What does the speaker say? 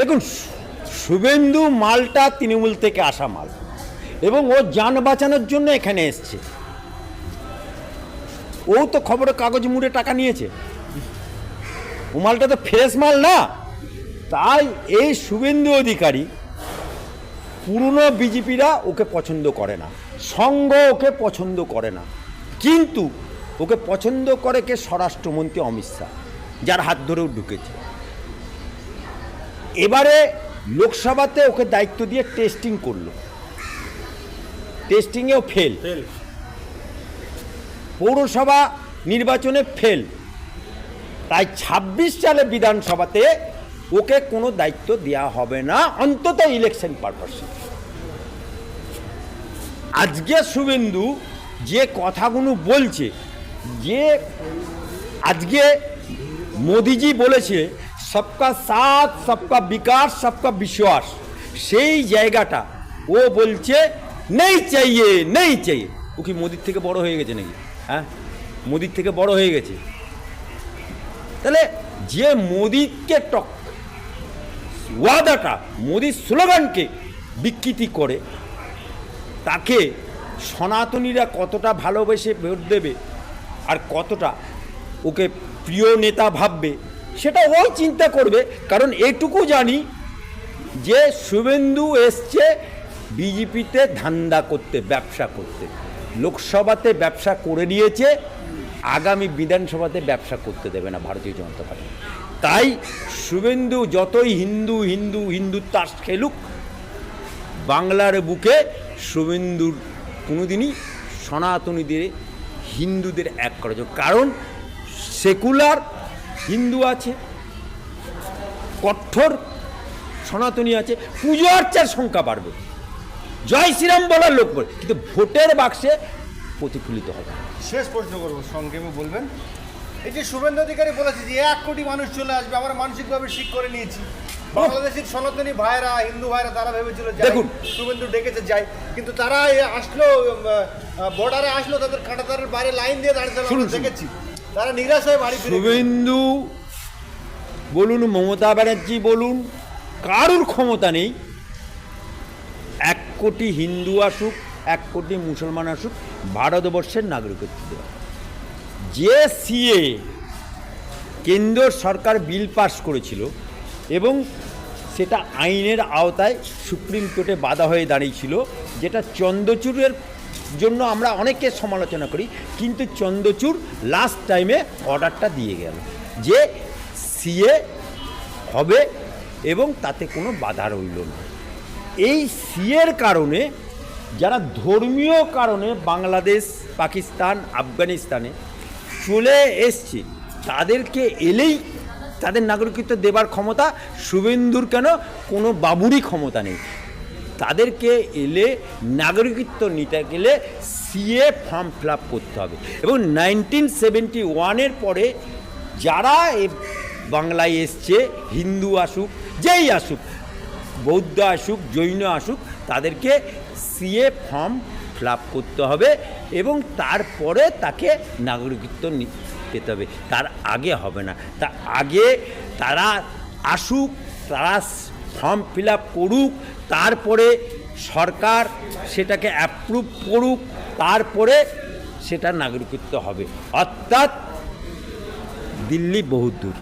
দেখুন, শুভেন্দু মালটা তৃণমূল থেকে আসা মাল এবং ও যান বাঁচানোর জন্য এখানে এসছে। ও তো খবরের কাগজ মুড়ে টাকা নিয়েছে। ও মালটা তো ফ্রেশ মাল না। তাই এই শুভেন্দু অধিকারী পুরনো বিজেপিরা ওকে পছন্দ করে না। সঙ্গ ওকে পছন্দ করে না। কিন্তু ওকে পছন্দ করে কে স্বরাষ্ট্রমন্ত্রী অমিত শাহ, যার হাত ধরেও ঢুকেছে। এবারে লোকসভাতে ওকে দায়িত্ব দিয়ে টেস্টিং করল। টেস্টিংয়েও ফেল পৌরসভা নির্বাচনে ফেল তাই ছাব্বিশ সালে বিধানসভাতে ওকে কোনো দায়িত্ব দেওয়া হবে না অন্তত ইলেকশন পারপাসে আজকে শুভেন্দু যে কথাগুলো বলছে যে আজকে মোদিজি বলেছে সবকা সাথ সবকা বিকাশ সবকা বিশ্বাস সেই জায়গাটা ও বলছে, নেই চাইয়ে নেই চাইয়ে। ও কি মোদির থেকে বড় হয়ে গেছে নাকি? হ্যাঁ? মোদির থেকে বড় হয়ে গেছে। তাহলে যে মোদিকে টক, ওয়াদাটা, মোদির স্লোগানকে বিকৃতি করে, তাকে সনাতনীরা কতটা ভালোবেসে ভোট দেবে আর কতটা ওকে প্রিয় নেতা ভাববে সেটা ওই চিন্তা করবে, কারণ এটুকু জানি যে শুভেন্দু এসছে বিজেপিতে ধান্দা করতে, ব্যবসা করতে। লোকসভাতে ব্যবসা করে নিয়েছে, আগামী বিধানসভাতে ব্যবসা করতে দেবে না ভারতীয় জনতা পার্টি। তাই শুভেন্দু যতই হিন্দু হিন্দু হিন্দুর তাস খেলুক, বাংলার বুকে শুভেন্দুর কোনোদিনই সনাতনীদের, হিন্দুদের এক করা কারণ সেকুলার হিন্দু আছে কঠোর সনাতনী আছে পুজো আর্চার সংখ্যা বাড়বে। জয় শ্রীরাম বলার লোক বলে কিন্তু ভোটের বাক্সে প্রতিফলিত হবে শেষ প্রশ্ন করব সংক্ষেপে বলবেন? এই যে শুভেন্দু অধিকারী বলেছে যে এক কোটি মানুষ চলে আসবে আমরা মানসিকভাবে ঠিক করে নিয়েছি। বাংলাদেশের সনাতনী ভাইরা হিন্দু ভাইরা তারা ভেবেছিল দেখুন। শুভেন্দু ডেকেছে যাই কিন্তু তারা এ আসলো বর্ডারে আসলো তাদের কাঁটাতারের বাইরে লাইন দিয়ে দাঁড়িয়ে দেখেছি। তারা নিরাশ হয়ে বাড়ি শুভেন্দু, বলুন, মমতা ব্যানার্জি বলুন, কারুর ক্ষমতা নেই? এক কোটি হিন্দু আসুক, এক কোটি মুসলমান আসুক, ভারতবর্ষের নাগরিকত্ব দেওয়া। যে সিএ কেন্দ্র সরকার বিল পাস করেছিল এবং সেটা আইনের আওতায় সুপ্রিম কোর্টে বাধা হয়ে দাঁড়িয়েছিল, যেটা চন্দ্রচূড়ের জন্য আমরা অনেকে সমালোচনা করি, কিন্তু চন্দ্রচূড় লাস্ট টাইমে অর্ডারটা দিয়ে গেল যে সিএ হবে এবং তাতে কোনো বাধা রইল না। এই সিএর কারণে যারা ধর্মীয় কারণে বাংলাদেশ, পাকিস্তান, আফগানিস্তানে চলে এসছে, তাদেরকে এলেই তাদের নাগরিকত্ব দেবার ক্ষমতা শুভেন্দুর কেন? কোনো বাবুরই ক্ষমতা নেই। তাদেরকে এলে নাগরিকত্ব নিতে গেলে সিএ ফর্ম ফিল করতে হবে। এবং নাইনটিন সেভেন্টি ওয়ানের পরে যারা বাংলায় এসছে, হিন্দু আসুক, যেই আসুক, বৌদ্ধ আসুক, জৈন আসুক, তাদেরকে সিএ ফর্ম ফিল করতে হবে এবং তারপরে তাকে নাগরিকত্ব পেতে হবে। তার আগে হবে না। তা আগে তারা আসুক, তারা ফর্ম ফিল আপ করুক, তারপরে সরকার সেটাকে অ্যাপ্রুভ করুক, তারপরে সেটা নাগরিকত্ব হবে। অর্থাৎ দিল্লি বহুত দূর